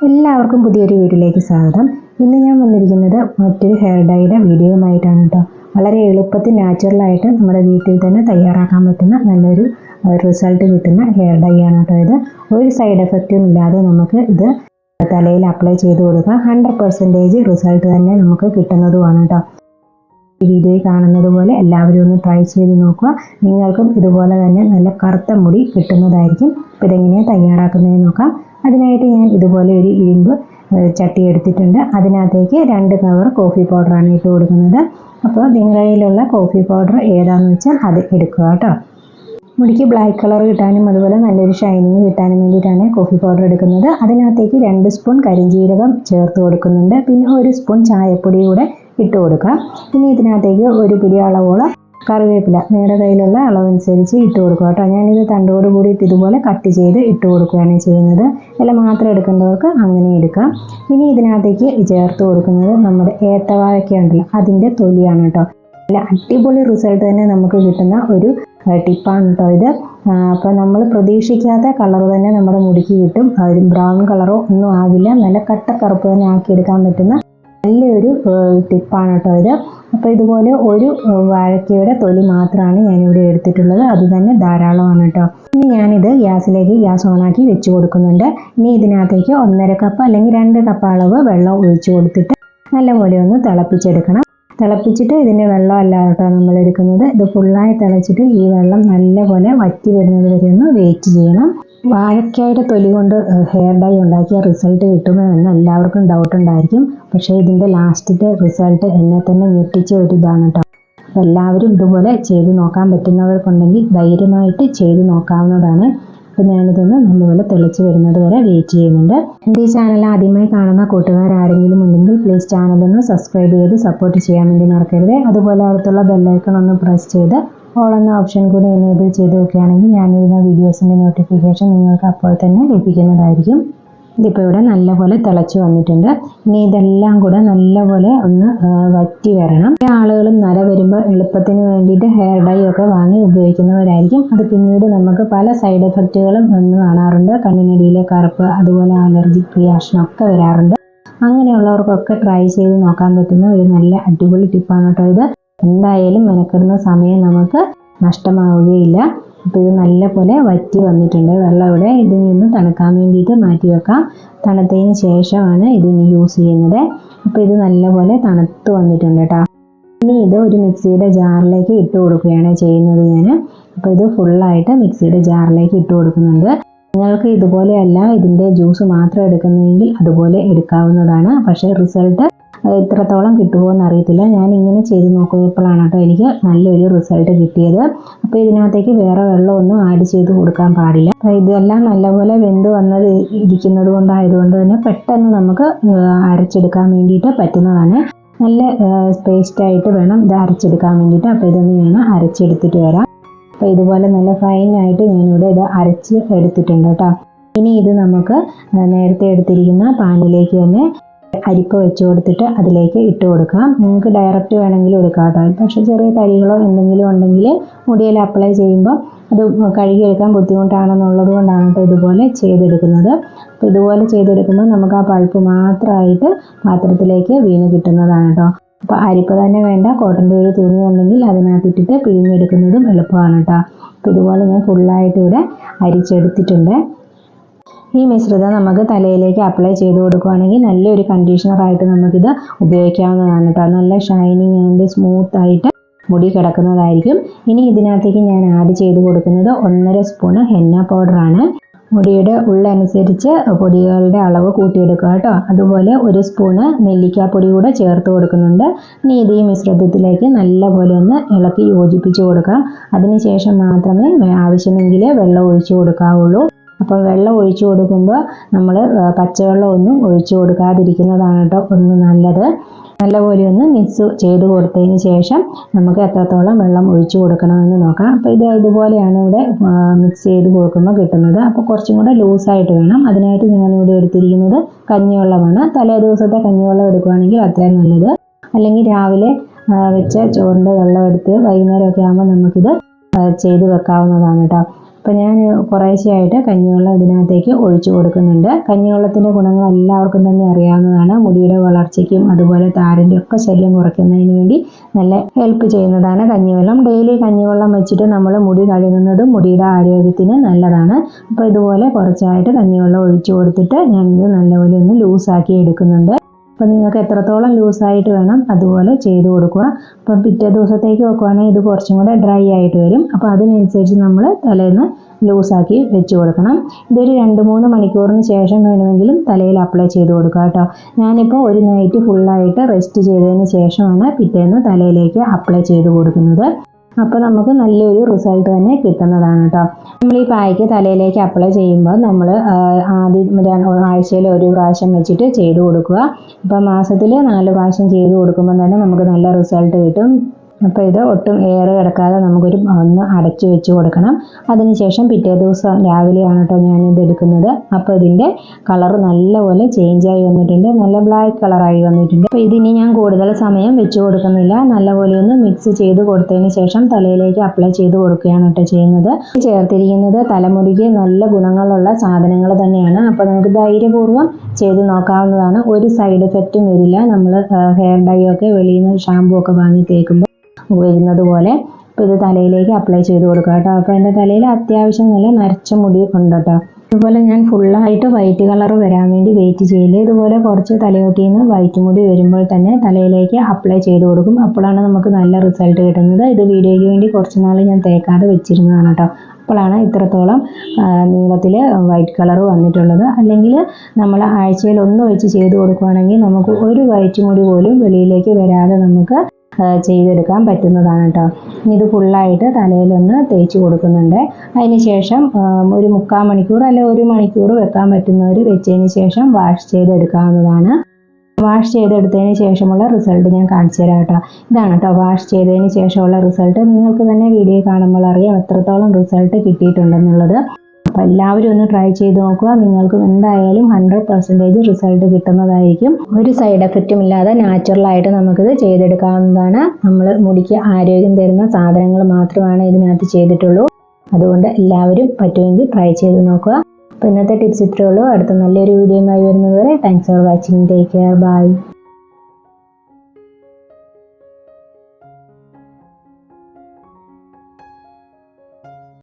എല്ലാവർക്കും പുതിയൊരു വീഡിയോയിലേക്ക് സ്വാഗതം. ഇന്ന് ഞാൻ വന്നിരിക്കുന്നത് മറ്റൊരു ഹെയർ ഡൈയുടെ വീഡിയോയുമായിട്ടാണ് കേട്ടോ വളരെ എളുപ്പത്തിൽ നാച്ചുറലായിട്ട് നമ്മുടെ വീട്ടിൽ തന്നെ തയ്യാറാക്കാൻ പറ്റുന്ന നല്ലൊരു റിസൾട്ട് കിട്ടുന്ന ഹെയർ ഡൈ ആണ് കേട്ടോ ഇത്. ഒരു സൈഡ് എഫക്റ്റും ഇല്ലാതെ നമുക്ക് ഇത് തലയിൽ അപ്ലൈ ചെയ്ത് കൊടുക്കുക ഹൺഡ്രഡ് പെർസെന്റേജ് റിസൾട്ട് തന്നെ നമുക്ക് കിട്ടുന്നതുമാണ് കേട്ടോ ഈ വീഡിയോയിൽ കാണുന്നത് പോലെ എല്ലാവരും ഒന്ന് ട്രൈ ചെയ്ത് നോക്കുക. നിങ്ങൾക്കും ഇതുപോലെ തന്നെ നല്ല കറുത്ത മുടി കിട്ടുന്നതായിരിക്കും. അപ്പോൾ ഇതെങ്ങനെയാണ് തയ്യാറാക്കുന്നതെന്ന് നോക്കാം. അതിനായിട്ട് ഞാൻ ഇതുപോലെ ഒരു ഇരുമ്പ് ചട്ടി എടുത്തിട്ടുണ്ട്. അതിനകത്തേക്ക് രണ്ട് കവർ കോഫി പൗഡറാണ് ഇട്ട് കൊടുക്കുന്നത്. അപ്പോൾ നിങ്ങളുടെ കയ്യിലുള്ള കോഫി പൗഡർ ഏതാണെന്ന് വെച്ചാൽ അത് എടുക്കുക കേട്ടോ. മുടിക്ക് ബ്ലാക്ക് കളർ കിട്ടാനും അതുപോലെ നല്ലൊരു ഷൈനിങ് കിട്ടാനും വേണ്ടിയിട്ടാണ് കോഫി പൗഡർ എടുക്കുന്നത്. അതിനകത്തേക്ക് രണ്ട് സ്പൂൺ കരിഞ്ചീരകം ചേർത്ത് കൊടുക്കുന്നുണ്ട്. പിന്നെ ഒരു സ്പൂൺ ചായപ്പൊടി കൂടെ ഇട്ട് കൊടുക്കാം. ഇനി ഇതിനകത്തേക്ക് ഒരു പിടി അളവോളം കറിവേപ്പില നിങ്ങളുടെ കയ്യിലുള്ള അളവനുസരിച്ച് ഇട്ട് കൊടുക്കുക കേട്ടോ. ഞാനിത് തണ്ടോട് കൂടിയിട്ട് ഇതുപോലെ കട്ട് ചെയ്ത് ഇട്ട് കൊടുക്കുകയാണ് ചെയ്യുന്നത്. ഇല മാത്രം എടുക്കേണ്ടവർക്ക് അങ്ങനെ എടുക്കാം. ഇനി ഇതിനകത്തേക്ക് ചേർത്ത് കൊടുക്കുന്നത് നമ്മുടെ ഏത്തവാഴയ്ക്ക ഉണ്ടല്ലോ അതിന്റെ തൊലിയാണ് കേട്ടോ. നല്ല അടിപൊളി റിസൾട്ട് തന്നെ നമുക്ക് കിട്ടുന്ന ഒരു ടിപ്പാണ് കേട്ടോ ഇത്. അപ്പോൾ നമ്മൾ പ്രതീക്ഷിക്കാത്ത കളർ തന്നെ നമ്മുടെ മുടിക്ക് കിട്ടും. ഒരു ബ്രൗൺ കളറോ ഒന്നും ആകില്ല. നല്ല കട്ട കറുപ്പ് തന്നെ ആക്കിയെടുക്കാൻ പറ്റുന്ന നല്ലൊരു ടിപ്പാണ് കേട്ടോ ഇത്. അപ്പോൾ ഇതുപോലെ ഒരു വാഴക്കയുടെ തൊലി മാത്രമാണ് ഞാനിവിടെ എടുത്തിട്ടുള്ളത്. അത് തന്നെ ധാരാളമാണ് കേട്ടോ. ഇനി ഞാനിത് ഗ്യാസിലേക്ക് ഗ്യാസ് ഓണാക്കി വെച്ച് കൊടുക്കുന്നുണ്ട്. ഇനി ഇതിനകത്തേക്ക് ഒന്നര കപ്പ് അല്ലെങ്കിൽ രണ്ട് കപ്പ് അളവ് വെള്ളം ഒഴിച്ച് കൊടുത്തിട്ട് നല്ലപോലെ ഒന്ന് തിളപ്പിച്ചെടുക്കണം. തിളപ്പിച്ചിട്ട് ഇതിന്റെ വെള്ളം അല്ല കേട്ടോ നമ്മൾ എടുക്കുന്നത്. ഇത് ഫുള്ളായി തിളച്ചിട്ട് ഈ വെള്ളം നല്ലപോലെ വറ്റി വരുന്നത് വരെ ഒന്ന് വെയിറ്റ് ചെയ്യണം. വാഴയ്ക്കായുടെ തൊലി കൊണ്ട് ഹെയർ ഡൈ ഉണ്ടാക്കിയ റിസൾട്ട് കിട്ടുമോ എന്ന് എല്ലാവർക്കും ഡൗട്ട് ഉണ്ടായിരിക്കും. പക്ഷേ ഇതിന്റെ ലാസ്റ്റിന്റെ റിസൾട്ട് എന്നെ തന്നെ ഞെട്ടിച്ച ഒരു ഇതാണ് കേട്ടോ എല്ലാവരും ഇതുപോലെ ചെയ്ത് നോക്കാൻ പറ്റുന്നവർക്കുണ്ടെങ്കിൽ ധൈര്യമായിട്ട് ചെയ്ത് നോക്കാവുന്നതാണ്. അപ്പോൾ ഞാനിതൊന്ന് നല്ലപോലെ തെളിച്ച് വരുന്നത് വരെ വെയിറ്റ് ചെയ്യുന്നുണ്ട്. എന്റെ ഈ ചാനൽ ആദ്യമായി കാണുന്ന കൂട്ടുകാർ ആരെങ്കിലും ഉണ്ടെങ്കിൽ പ്ലീസ് ചാനലൊന്ന് സബ്സ്ക്രൈബ് ചെയ്ത് സപ്പോർട്ട് ചെയ്യാൻ വേണ്ടി മറക്കരുത്. അതുപോലെ അടുത്തുള്ള ബെല്ലൈക്കൺ ഒന്ന് പ്രസ് ചെയ്ത് ഓൾ എന്ന ഓപ്ഷൻ കൂടി എനേബിൾ ചെയ്ത് നോക്കുകയാണെങ്കിൽ ഞാനിടുന്ന വീഡിയോസിന്റെ നോട്ടിഫിക്കേഷൻ നിങ്ങൾക്ക് അപ്പോൾ തന്നെ ലഭിക്കുന്നതായിരിക്കും. ഇതിപ്പോൾ ഇവിടെ നല്ലപോലെ തിളച്ച് വന്നിട്ടുണ്ട്. ഇനി ഇതെല്ലാം കൂടെ നല്ലപോലെ ഒന്ന് വറ്റി വരണം. ഈ ആളുകളും നര വരുമ്പോൾ എളുപ്പത്തിന് വേണ്ടിയിട്ട് ഹെയർ ഡൈ ഒക്കെ വാങ്ങി ഉപയോഗിക്കുന്നവരായിരിക്കും. അത് പിന്നീട് നമുക്ക് പല സൈഡ് എഫക്റ്റുകളും വന്ന് കാണാറുണ്ട്. കണ്ണിനടിയിലെ കറുപ്പ് അതുപോലെ അലർജി റിയാക്ഷനൊക്കെ വരാറുണ്ട്. അങ്ങനെയുള്ളവർക്കൊക്കെ ട്രൈ ചെയ്ത് നോക്കാൻ പറ്റുന്ന ഒരു നല്ല അടിപൊളി ടിപ്പാണ് കേട്ടോ ഇത്. എന്തായാലും മെനക്കെടുന്ന സമയം നമുക്ക് നഷ്ടമാവുകയില്ല. അപ്പോൾ ഇത് നല്ലപോലെ വറ്റി വന്നിട്ടുണ്ട്. വെള്ളം ഇവിടെ ഇതിൽ നിന്ന് തണുക്കാൻ വേണ്ടിയിട്ട് മാറ്റി വെക്കാം. തണുത്തതിന് ശേഷമാണ് ഇതിന് യൂസ് ചെയ്യുന്നത്. അപ്പോൾ ഇത് നല്ലപോലെ തണുത്ത് വന്നിട്ടുണ്ട് കേട്ടോ ഇനി ഇത് ഒരു മിക്സിയുടെ ജാറിലേക്ക് ഇട്ട് കൊടുക്കുകയാണ് ചെയ്യുന്നത് ഞാൻ അപ്പോൾ ഇത് ഫുള്ളായിട്ട് മിക്സിയുടെ ജാറിലേക്ക് ഇട്ട് കൊടുക്കുന്നുണ്ട്. നിങ്ങൾക്ക് ഇതുപോലെയല്ല ഇതിന്റെ ജ്യൂസ് മാത്രം എടുക്കുന്നതെങ്കിൽ അതുപോലെ എടുക്കാവുന്നതാണ്. പക്ഷേ റിസൾട്ട് ഇത്രത്തോളം കിട്ടുമോ എന്ന് അറിയത്തില്ല. ഞാൻ ഇങ്ങനെ ചെയ്ത് നോക്കിയപ്പോഴാണ് കേട്ടോ എനിക്ക് നല്ലൊരു റിസൾട്ട് കിട്ടിയത്. അപ്പോൾ ഇതിനകത്തേക്ക് വേറെ വെള്ളമൊന്നും ആഡ് ചെയ്ത് കൊടുക്കാൻ പാടില്ല. അപ്പോൾ ഇതെല്ലാം നല്ലപോലെ വെന്ത് വന്നത് ഇരിക്കുന്നത് കൊണ്ടായതുകൊണ്ട് തന്നെ പെട്ടെന്ന് നമുക്ക് അരച്ചെടുക്കാൻ വേണ്ടിയിട്ട് പറ്റുന്നതാണ്. നല്ല പേസ്റ്റ് ആയിട്ട് വേണം ഇത് അരച്ചെടുക്കാൻ വേണ്ടിയിട്ട്. അപ്പോൾ ഇതൊന്ന് ഞാൻ അരച്ചെടുത്തിട്ട് വരാം. അപ്പോൾ ഇതുപോലെ നല്ല ഫൈനായിട്ട് ഞാനിവിടെ ഇത് അരച്ച് എടുത്തിട്ടുണ്ട് കേട്ടോ. ഇനി ഇത് നമുക്ക് നേരത്തെ എടുത്തിരിക്കുന്ന പാനിലേക്ക് തന്നെ അരിപ്പ വെച്ച് കൊടുത്തിട്ട് അതിലേക്ക് ഇട്ട് കൊടുക്കാം നിങ്ങൾക്ക് ഡയറക്റ്റ് വേണമെങ്കിലും എടുക്കാം കേട്ടോ. പക്ഷേ ചെറിയ തരികളോ എന്തെങ്കിലും ഉണ്ടെങ്കിൽ മുടിയിൽ അപ്ലൈ ചെയ്യുമ്പോൾ അത് കഴുകിയെടുക്കാൻ ബുദ്ധിമുട്ടാണെന്നുള്ളത് കൊണ്ടാണ് കേട്ടോ ഇതുപോലെ ചെയ്തെടുക്കുന്നത്. അപ്പോൾ ഇതുപോലെ ചെയ്തെടുക്കുമ്പോൾ നമുക്ക് ആ പഴുപ്പ് മാത്രമായിട്ട് പാത്രത്തിലേക്ക് വീണ് കിട്ടുന്നതാണ് കേട്ടോ. അപ്പോൾ അരിപ്പ് തന്നെ വേണ്ട. കോട്ടന്റെ ഒരു തുണി ഉണ്ടെങ്കിൽ അതിനകത്തിട്ടിട്ട് പിഴിഞ്ഞെടുക്കുന്നതും എളുപ്പമാണ് കേട്ടോ. അപ്പോൾ ഇതുപോലെ ഞാൻ ഫുള്ളായിട്ട് ഇവിടെ അരിച്ചെടുത്തിട്ടുണ്ട്. ഈ മിശ്രിതം നമുക്ക് തലയിലേക്ക് അപ്ലൈ ചെയ്ത് കൊടുക്കുകയാണെങ്കിൽ നല്ലൊരു കണ്ടീഷണറായിട്ട് നമുക്കിത് ഉപയോഗിക്കാവുന്നതാണ് കേട്ടോ. നല്ല ഷൈനിങ് ആൻഡ് സ്മൂത്ത് ആയിട്ട് മുടി കിടക്കുന്നതായിരിക്കും. ഇനി ഇതിനകത്തേക്ക് ഞാൻ ആഡ് ചെയ്ത് കൊടുക്കുന്നത് ഒന്നര സ്പൂണ് ഹെന്ന പൗഡറാണ് മുടിയുടെ ഉള്ളനുസരിച്ച് പൊടികളുടെ അളവ് കൂട്ടിയെടുക്കുക കേട്ടോ. അതുപോലെ ഒരു സ്പൂണ് നെല്ലിക്കാപ്പൊടി കൂടെ ചേർത്ത് കൊടുക്കുന്നുണ്ട്. ഇനി ഇത് ഈ മിശ്രിതത്തിലേക്ക് നല്ലപോലെ ഒന്ന് ഇളക്കി യോജിപ്പിച്ച് കൊടുക്കാം. അതിനുശേഷം മാത്രമേ ആവശ്യമെങ്കിൽ വെള്ളം ഒഴിച്ചു കൊടുക്കാവുള്ളൂ. അപ്പോൾ വെള്ളം ഒഴിച്ചു കൊടുക്കുമ്പോൾ നമ്മൾ പച്ചവെള്ളം ഒന്നും ഒഴിച്ചു കൊടുക്കാതിരിക്കുന്നതാണ് കേട്ടോ ഒന്ന് നല്ലത്. നല്ലപോലെ ഒന്ന് മിക്സ് ചെയ്ത് കൊടുത്തതിന് ശേഷം നമുക്ക് എത്രത്തോളം വെള്ളം ഒഴിച്ചു കൊടുക്കണമെന്ന് നോക്കാം. അപ്പോൾ ഇത് ഇതുപോലെയാണ് ഇവിടെ മിക്സ് ചെയ്ത് കൊടുക്കുമ്പോൾ കിട്ടുന്നത്. അപ്പോൾ കുറച്ചും കൂടെ ലൂസായിട്ട് വേണം. അതിനായിട്ട് ഞാനിവിടെ എടുത്തിരിക്കുന്നത് കഞ്ഞിവെള്ളമാണ്. തലേ ദിവസത്തെ കഞ്ഞിവെള്ളം എടുക്കുകയാണെങ്കിൽ അത്രയും നല്ലത്. അല്ലെങ്കിൽ രാവിലെ വെച്ച ചോറിന്റെ വെള്ളം എടുത്ത് വൈകുന്നേരമൊക്കെ ആകുമ്പോൾ നമുക്കിത് ചെയ്ത് വെക്കാവുന്നതാണ് കേട്ടോ. അപ്പോൾ ഞാൻ കുറേശ്ശെയായിട്ട് കഞ്ഞിവെള്ളം ഇതിനകത്തേക്ക് ഒഴിച്ചു കൊടുക്കുന്നുണ്ട്. കഞ്ഞിവെള്ളത്തിന്റെ ഗുണങ്ങൾ എല്ലാവർക്കും തന്നെ അറിയാവുന്നതാണ്. മുടിയുടെ വളർച്ചയ്ക്കും അതുപോലെ താരന്റെ ഒക്കെ ശല്യം കുറയ്ക്കുന്നതിന് വേണ്ടി നല്ല ഹെൽപ്പ് ചെയ്യുന്നതാണ് കഞ്ഞിവെള്ളം. ഡെയിലി കഞ്ഞിവെള്ളം വെച്ചിട്ട് നമ്മൾ മുടി കഴുകുന്നതും മുടിയുടെ ആരോഗ്യത്തിന് നല്ലതാണ്. അപ്പോൾ ഇതുപോലെ കുറച്ചായിട്ട് കഞ്ഞിവെള്ളം ഒഴിച്ചു കൊടുത്തിട്ട് ഞാനിത് നല്ലപോലെ ഒന്ന് ലൂസാക്കി എടുക്കുന്നുണ്ട്. അപ്പോൾ നിങ്ങൾക്ക് എത്രത്തോളം ലൂസായിട്ട് വേണം അതുപോലെ ചെയ്ത് കൊടുക്കുക. അപ്പോൾ പിറ്റേ ദിവസത്തേക്ക് വെക്കുവാണെങ്കിൽ ഇത് കുറച്ചും കൂടെ ഡ്രൈ ആയിട്ട് വരും. അപ്പോൾ അതിനനുസരിച്ച് നമ്മൾ തലേന്ന് ലൂസാക്കി വെച്ച് കൊടുക്കണം. ഇതൊരു രണ്ട് മൂന്ന് മണിക്കൂറിന് ശേഷം വേണമെങ്കിലും തലയിൽ അപ്ലൈ ചെയ്ത് കൊടുക്കുക കേട്ടോ. ഞാനിപ്പോൾ ഒരു നൈറ്റ് ഫുള്ളായിട്ട് റെസ്റ്റ് ചെയ്തതിന് ശേഷമാണ് പിറ്റേന്ന് തലയിലേക്ക് അപ്ലൈ ചെയ്ത് കൊടുക്കുന്നത്. അപ്പോൾ നമുക്ക് നല്ലൊരു റിസൾട്ട് തന്നെ കിട്ടുന്നതാണ് കേട്ടോ നമ്മൾ ഈ പായ്ക്ക് തലയിലേക്ക് അപ്ലൈ ചെയ്യുമ്പോൾ നമ്മൾ ആദ്യം ആഴ്ചയിൽ ഒരു പ്രാവശ്യം വെച്ചിട്ട് ചെയ്ത് കൊടുക്കുക. അപ്പോൾ മാസത്തിൽ നാല് പ്രാവശ്യം ചെയ്ത് കൊടുക്കുമ്പോൾ തന്നെ നമുക്ക് നല്ല റിസൾട്ട് കിട്ടും. അപ്പോൾ ഇത് ഒട്ടും എയർ കിടക്കാതെ നമുക്കൊരു ഒന്ന് അടച്ചു വെച്ച് കൊടുക്കണം. അതിനുശേഷം പിറ്റേ ദിവസം രാവിലെയാണ് കേട്ടോ ഞാനിത് എടുക്കുന്നത്. അപ്പോൾ ഇതിന്റെ കളർ നല്ലപോലെ ചേഞ്ചായി വന്നിട്ടുണ്ട്. നല്ല ബ്ലാക്ക് കളറായി വന്നിട്ടുണ്ട്. അപ്പോൾ ഇതിനി ഞാൻ കൂടുതൽ സമയം വെച്ച് കൊടുക്കുന്നില്ല. നല്ലപോലെ ഒന്ന് മിക്സ് ചെയ്ത് കൊടുത്തതിന് ശേഷം തലയിലേക്ക് അപ്ലൈ ചെയ്ത് കൊടുക്കുകയാണ് കേട്ടോ ചെയ്യുന്നത്. ചേർത്തിരിക്കുന്നത് തലമുടിക്ക് നല്ല ഗുണങ്ങളുള്ള സാധനങ്ങൾ തന്നെയാണ്. അപ്പോൾ നമുക്ക് ധൈര്യപൂർവം ചെയ്ത് നോക്കാവുന്നതാണ്. ഒരു സൈഡ് എഫക്റ്റും വരില്ല. നമ്മൾ ഹെയർ ഡൈ ഒക്കെ വെളിയിൽ നിന്ന് ഷാമ്പൂ ഒക്കെ വാങ്ങി തേക്കുമ്പോൾ വരുന്നത് പോലെ അപ്പോൾ ഇത് തലയിലേക്ക് അപ്ലൈ ചെയ്ത് കൊടുക്കുക കേട്ടോ. അപ്പോൾ എന്റെ തലയിൽ അത്യാവശ്യം നല്ല നരച്ച മുടി ഉണ്ട് കേട്ടോ. അതുപോലെ ഞാൻ ഫുള്ളായിട്ട് വൈറ്റ് കളർ വരാൻ വേണ്ടി വെയിറ്റ് ചെയ്യില്ല ഇതുപോലെ കുറച്ച് തലയോട്ടിയിൽ നിന്ന് വൈറ്റ് മുടി വരുമ്പോൾ തന്നെ തലയിലേക്ക് അപ്ലൈ ചെയ്ത് കൊടുക്കും. അപ്പോഴാണ് നമുക്ക് നല്ല റിസൾട്ട് കിട്ടുന്നത്. ഇത് വീഡിയോയ്ക്ക് വേണ്ടി കുറച്ച് നാൾ ഞാൻ തേക്കാതെ വെച്ചിരുന്നതാണ് കേട്ടോ. അപ്പോഴാണ് ഇത്രത്തോളം നീളത്തിൽ വൈറ്റ് കളർ വന്നിട്ടുള്ളത്. അല്ലെങ്കിൽ നമ്മൾ ആഴ്ചയിൽ ഒന്ന് വെച്ച് ചെയ്ത് കൊടുക്കുകയാണെങ്കിൽ നമുക്ക് ഒരു വൈറ്റ് മുടി പോലും വെളിയിലേക്ക് വരാതെ നമുക്ക് ചെയ്തെടുക്കാൻ പറ്റുന്നതാണ് കേട്ടോ ഇത് ഫുള്ളായിട്ട് തലയിലൊന്ന് തേച്ച് കൊടുക്കുന്നുണ്ട്. അതിന് ശേഷം ഒരു മുക്കാൽ മണിക്കൂർ അല്ലെ ഒരു മണിക്കൂർ വെക്കാൻ പറ്റുന്നവർ വെച്ചതിന് ശേഷം വാഷ് ചെയ്തെടുക്കാവുന്നതാണ്. വാഷ് ചെയ്തെടുത്തതിന് ശേഷമുള്ള റിസൾട്ട് ഞാൻ കാണിച്ചു തരാം കേട്ടോ ഇതാണ് കേട്ടോ വാഷ് ചെയ്തതിന് ശേഷമുള്ള റിസൾട്ട്. നിങ്ങൾക്ക് തന്നെ വീഡിയോ കാണുമ്പോൾ അറിയാം എത്രത്തോളം റിസൾട്ട് കിട്ടിയിട്ടുണ്ടെന്നുള്ളത്. അപ്പോൾ എല്ലാവരും ഒന്ന് ട്രൈ ചെയ്ത് നോക്കുക. നിങ്ങൾക്കും എന്തായാലും ഹൺഡ്രഡ് പെർസെന്റേജ് റിസൾട്ട് കിട്ടുന്നതായിരിക്കും. ഒരു സൈഡ് എഫക്റ്റും ഇല്ലാതെ നാച്ചുറലായിട്ട് നമുക്കിത് ചെയ്തെടുക്കാവുന്നതാണ്. നമ്മൾ മുടിക്ക് ആരോഗ്യം തരുന്ന സാധനങ്ങൾ മാത്രമാണ് ഇതിനകത്ത് ചെയ്തിട്ടുള്ളൂ. അതുകൊണ്ട് എല്ലാവരും പറ്റുമെങ്കിൽ ട്രൈ ചെയ്ത് നോക്കുക. അപ്പോൾ ഇന്നത്തെ ടിപ്സ് ഇത്രയേ ഉള്ളൂ. അടുത്ത നല്ലൊരു വീഡിയോ വീഡിയോയുമായി വരുന്നതുവരെ thanks for watching take care bye